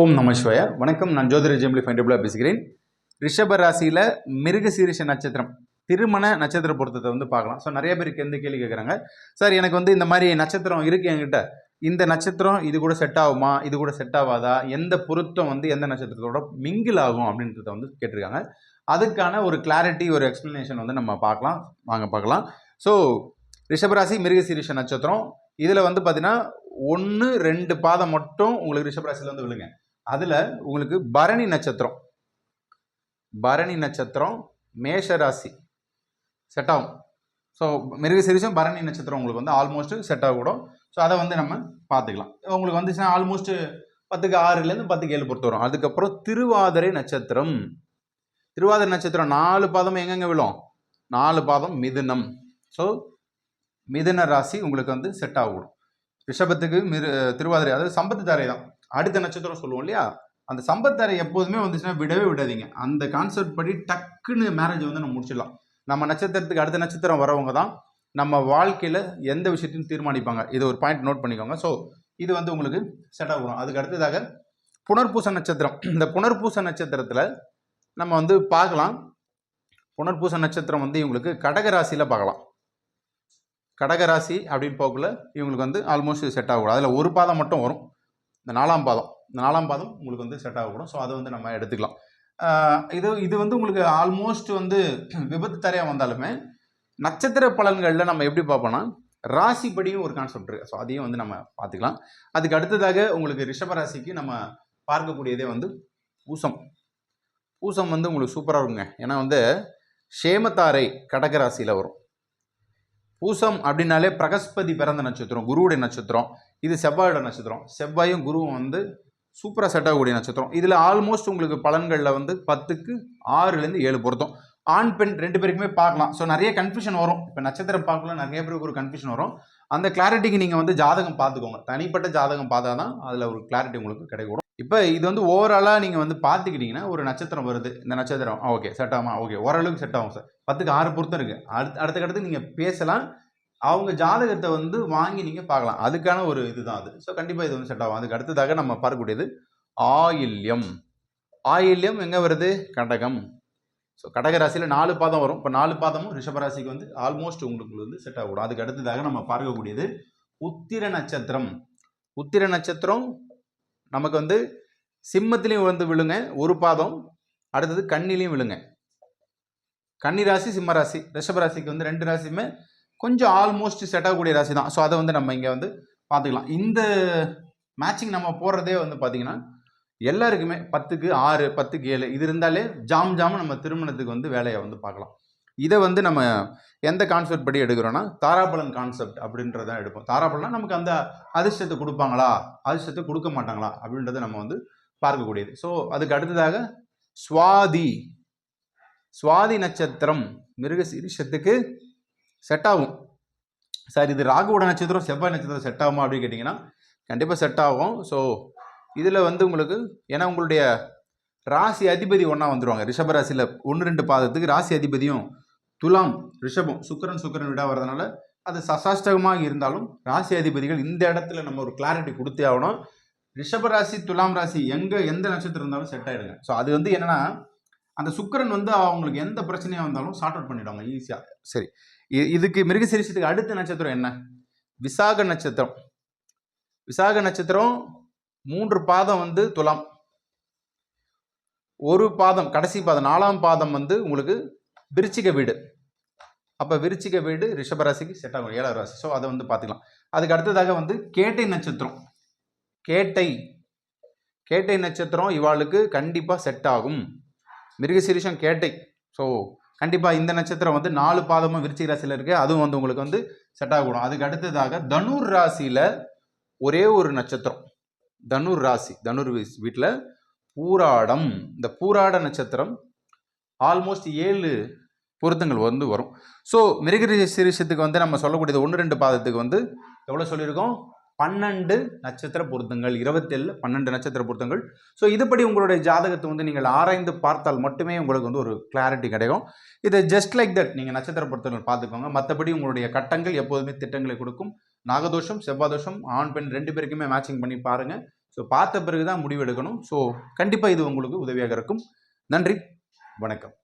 ஓம் நம சிவாய. வணக்கம் நான் ஜோதிர ஜெம்லி ஃபைண்டபுளாக பேசுகிறேன். ரிஷப ராசியில் மிருகசீரிஷ நட்சத்திரம் திருமண நட்சத்திர பொருத்தத்தை வந்து பார்க்கலாம். ஸோ நிறைய பேருக்கு எந்த கேள்வி கேட்குறாங்க சார் எனக்கு வந்து இந்த மாதிரி நட்சத்திரம் இருக்குது என்கிட்ட. இந்த நட்சத்திரம் இது கூட செட் ஆகுமா? இது கூட செட் ஆகாதா? எந்த பொருத்தம் வந்து எந்த நட்சத்திரத்தோட மிங்கிள் ஆகும் அப்படின்றத வந்து கேட்டிருக்காங்க. அதுக்கான ஒரு கிளாரிட்டி ஒரு எக்ஸ்ப்ளனேஷன் வந்து நம்ம பார்க்கலாம். வாங்க பார்க்கலாம். ஸோ ரிஷபராசி மிருகசீரிஷ நட்சத்திரம். இதில் வந்து பார்த்தீங்கன்னா ஒன்று ரெண்டு பாதம் மட்டும் உங்களுக்கு ரிஷபராசியில் வந்து விழுங்க. அதில் உங்களுக்கு பரணி நட்சத்திரம். பரணி நட்சத்திரம் மேஷ ராசி செட் ஆகும் ஸோ மிருகசீரிஷம் பரணி நட்சத்திரம் உங்களுக்கு வந்து ஆல்மோஸ்ட்டு செட் ஆகக்கூடும் ஸோ அதை வந்து நம்ம பார்த்துக்கலாம். உங்களுக்கு வந்துச்சுன்னா ஆல்மோஸ்ட்டு பத்துக்கு ஆறுலேருந்து பத்துக்கு ஏழு பொறுத்து வரும். அதுக்கப்புறம் திருவாதிரை நட்சத்திரம். திருவாதிரை நட்சத்திரம் நாலு பாதம் எங்கெங்கே விழும்? நாலு பாதம் மிதுனம். ஸோ மிதுன ராசி உங்களுக்கு வந்து செட் ஆகக்கூடும் ரிஷபத்துக்கு மிரு திருவாதிரை அதாவது சம்பத்து தாரை தான். அடுத்த நட்சத்திரம் சொல்லுவோம் இல்லையா? அந்த சம்பத்தாரை எப்போதுமே வந்துச்சுன்னா விடவே விடாதீங்க. அந்த கான்செப்ட் படி டக்குன்னு மேரேஜ் வந்து நம்ம முடிச்சிடலாம். நம்ம நட்சத்திரத்துக்கு அடுத்த நட்சத்திரம் வரவங்க தான் நம்ம வாழ்க்கையில் எந்த விஷயத்தையும் தீர்மானிப்பாங்க. இது ஒரு பாயிண்ட் நோட் பண்ணிக்கோங்க. ஸோ இது வந்து உங்களுக்கு செட் ஆகும் அதுக்கு அடுத்ததாக புனர்பூச நட்சத்திரம். இந்த புனர்பூச நட்சத்திரத்தில் நம்ம வந்து பார்க்கலாம். புனர்பூச நட்சத்திரம் வந்து இவங்களுக்கு கடக ராசியில் பார்க்கலாம். கடகராசி அப்படின்னு போகக்குள்ள இவங்களுக்கு வந்து ஆல்மோஸ்ட் செட் ஆகக்கூடாது. அதில் ஒரு பாதம் மட்டும் வரும். இந்த நாலாம் பாதம். இந்த நாலாம் பாதம் உங்களுக்கு வந்து செட் ஆகக்கூடும் ஸோ அதை வந்து நம்ம எடுத்துக்கலாம். இது இது வந்து உங்களுக்கு ஆல்மோஸ்ட் வந்து விபத்து தரையாக வந்தாலுமே நட்சத்திர பலன்களில் நம்ம எப்படி பார்ப்போம்னா ராசிப்படியும் ஒரு கான்செப்ட் இருக்குது ஸோ அதையும் வந்து நம்ம பார்த்துக்கலாம். அதுக்கு அடுத்ததாக உங்களுக்கு ரிஷபராசிக்கு நம்ம பார்க்கக்கூடியதே வந்து பூசம். பூசம் வந்து உங்களுக்கு சூப்பராக இருக்குங்க. ஏன்னா வந்து ஷேமத்தாரை கடக ராசியில் வரும். பூசம் அப்படின்னாலே பிரகஸ்பதி பிறந்த நட்சத்திரம் குருவுடைய நட்சத்திரம். இது செவ்வாயோட நட்சத்திரம். செவ்வாயும் குருவும் வந்து சூப்பராக செட் ஆகக்கூடிய நட்சத்திரம். இதில் ஆல்மோஸ்ட் உங்களுக்கு பலன்களில் வந்து பத்துக்கு ஆறுலேருந்து ஏழு பொருத்தம். ஆண் பெண் ரெண்டு பேருக்குமே பார்க்கலாம். ஸோ நிறைய கன்ஃபியூஷன் வரும். இப்போ நட்சத்திரம் பார்க்கலாம் நிறைய பேருக்கு ஒரு கன்ஃபியூஷன் வரும். அந்த கிளாரிட்டிக்கு நீங்கள் வந்து ஜாதகம் பார்த்துக்கோங்க. தனிப்பட்ட ஜாதகம் பார்த்தா தான் அதில் ஒரு கிளாரிட்டி உங்களுக்கு கிடைக்கும். இப்போ இது வந்து ஓவராலாக நீங்கள் வந்து பார்த்துக்கிட்டிங்கன்னா ஒரு நட்சத்திரம் வருது. இந்த நட்சத்திரம் ஓகே செட் ஆகுமா? ஓகே ஓரளவுக்கு செட் ஆகும் சார் பத்துக்கு ஆறு பொருத்தம் இருக்குது அடுத்த அடுத்த கட்டத்துக்கு நீங்கள் பேசலாம். அவங்க ஜாதகத்தை வந்து வாங்கி நீங்கள் பார்க்கலாம். அதுக்கான ஒரு இதுதான் அது. ஸோ கண்டிப்பாக இது வந்து செட் ஆகும். அதுக்கு அடுத்ததாக நம்ம பார்க்கக்கூடியது ஆயில்யம். ஆயில்யம் எங்கே வருது? கடகம். ஸோ கடக ராசியில் நாலு பாதம் வரும். இப்போ நாலு பாதமும் ரிஷபராசிக்கு வந்து ஆல்மோஸ்ட் உங்களுக்கு வந்து செட் ஆகக்கூடும். அதுக்கு அடுத்ததாக நம்ம பார்க்கக்கூடியது உத்திர நட்சத்திரம். உத்திர நட்சத்திரம் நமக்கு வந்து சிம்மத்திலையும் வந்து விழுங்க ஒரு பாதம் அடுத்தது கண்ணிலையும் விழுங்க. கன்னி ராசி சிம்ம ராசி ரிஷப ராசிக்கு வந்து ரெண்டு ராசியுமே கொஞ்சம் ஆல்மோஸ்ட் செட் ஆகக்கூடிய ராசி தான் ஸோ அதை வந்து நம்ம இங்கே வந்து பார்த்துக்கலாம். இந்த மேட்சிங் நம்ம போடுறதே வந்து பார்த்தீங்கன்னா எல்லாருக்குமே பத்துக்கு ஆறு பத்துக்கு ஏழு இது இருந்தாலே ஜாம் ஜாம் நம்ம திருமணத்துக்கு வந்து வேலையை வந்து பார்க்கலாம். இதை வந்து நம்ம எந்த கான்செப்ட் படி எடுக்கிறோன்னா தாராபலன் கான்செப்ட் அப்படின்றத எடுப்போம். தாராபலன்னா நமக்கு அந்த அதிர்ஷ்டத்தை கொடுப்பாங்களா? அதிர்ஷ்டத்தை கொடுக்க மாட்டாங்களா? அப்படின்றத நம்ம வந்து பார்க்கக்கூடியது. ஸோ அதுக்கு அடுத்ததாக சுவாதி. சுவாதி நட்சத்திரம் மிருக மிருகசீரிஷத்துக்கு செட் ஆகும். சார் இது ராகுவோட நட்சத்திரம் செவ்வாய் நட்சத்திரம் செட் ஆகுமா அப்படின்னு கேட்டிங்கன்னா கண்டிப்பாக செட் ஆகும். ஸோ இதில் வந்து உங்களுக்கு ஏன்னா உங்களுடைய ராசி அதிபதி ஒன்றா வந்துடுவாங்க ரிஷபராசியில் ஒன்று ரெண்டு பாதத்துக்கு ராசி அதிபதியும் துலாம் ரிஷபம் சுக்கரன் சுக்கரன் விடா வரதுனால அது சசாஷ்டகமாக இருந்தாலும் ராசி அதிபதிகள் இந்த இடத்துல நம்ம ஒரு கிளாரிட்டி கொடுத்தே ஆகணும். ரிஷப ராசி துலாம் ராசி எங்கே எந்த நட்சத்திரம் இருந்தாலும் செட் ஆகிடுங்க ஸோ அது வந்து என்னென்னா அந்த சுக்கரன் வந்து அவங்களுக்கு எந்த பிரச்சனையாக வந்தாலும் சார்ட் அவுட் பண்ணிடுவாங்க ஈஸியாக சரி. இ- இதுக்கு மிருகசீரிஷத்துக்கு அடுத்த நட்சத்திரம் என்ன? விசாக நட்சத்திரம். விசாக நட்சத்திரம் மூன்று பாதம் வந்து துலாம். ஒரு பாதம் கடைசி பாதம் நாலாம் பாதம் வந்து உங்களுக்கு விருச்சிக வீடு. அப்போ விருச்சிக வீடு ரிஷபராசிக்கு செட் ஆகும். ஏழாவது ராசி. ஸோ அதை வந்து பார்த்துக்கலாம். அதுக்கு அடுத்ததாக வந்து கேட்டை நட்சத்திரம். கேட்டை கேட்டை நட்சத்திரம் இவாளுக்கு கண்டிப்பாக செட் ஆகும். மிருகசிரிஷம் கேட்டை. ஸோ கண்டிப்பாக இந்த நட்சத்திரம் வந்து நாலு பாதமும் விருச்சிக ராசியில் இருக்குது அதுவும் வந்து உங்களுக்கு வந்து செட் ஆகணும். அதுக்கு அடுத்ததாக தனுர் ராசியில் ஒரே ஒரு நட்சத்திரம். தனுர் ராசி தனுர் வீட்டில் பூராடம். இந்த பூராட நட்சத்திரம் ஆல்மோஸ்ட் ஏழு பொருத்தங்கள் வந்து வரும். ஸோ மிருகசீரிஷத்துக்கு வந்து நம்ம சொல்லக்கூடியது ஒன்று ரெண்டு பாதத்துக்கு வந்து எவ்வளோ சொல்லியிருக்கோம்? பன்னெண்டு நட்சத்திர பொருத்தங்கள் இருபத்தேழு பன்னெண்டு நட்சத்திர பொருத்தங்கள். ஸோ இதுபடி உங்களுடைய ஜாதகத்தை வந்து நீங்கள் ஆராய்ந்து பார்த்தால் மட்டுமே உங்களுக்கு வந்து ஒரு கிளாரிட்டி கிடைக்கும். இது ஜஸ்ட் லைக் தட் நீங்கள் நட்சத்திர பொருத்தங்கள் பார்த்துக்கோங்க. மற்றபடி உங்களுடைய கட்டங்கள் எப்போதுமே திட்டங்களை கொடுக்கும். நாகதோஷம் செவ்வாதோஷம் ஆண் பெண் ரெண்டு பேருக்குமே மேட்சிங் பண்ணி பாருங்கள் ஸோ பார்த்த பிறகு தான் முடிவெடுக்கணும் ஸோ கண்டிப்பாக இது உங்களுக்கு உதவியாக இருக்கும். நன்றி. வணக்கம்.